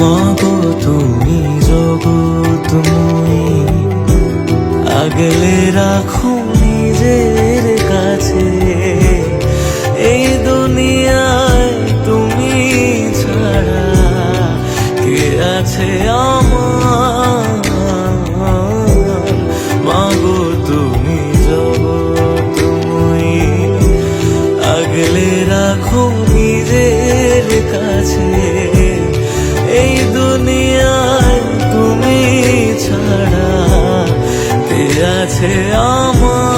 মাগো তুমি জগৎ মই আগলে রাখো নিজের কাছে। এই দুনিয়ায় তুমি ছাড়া কে আছে তুমি কাছে। আছে আমার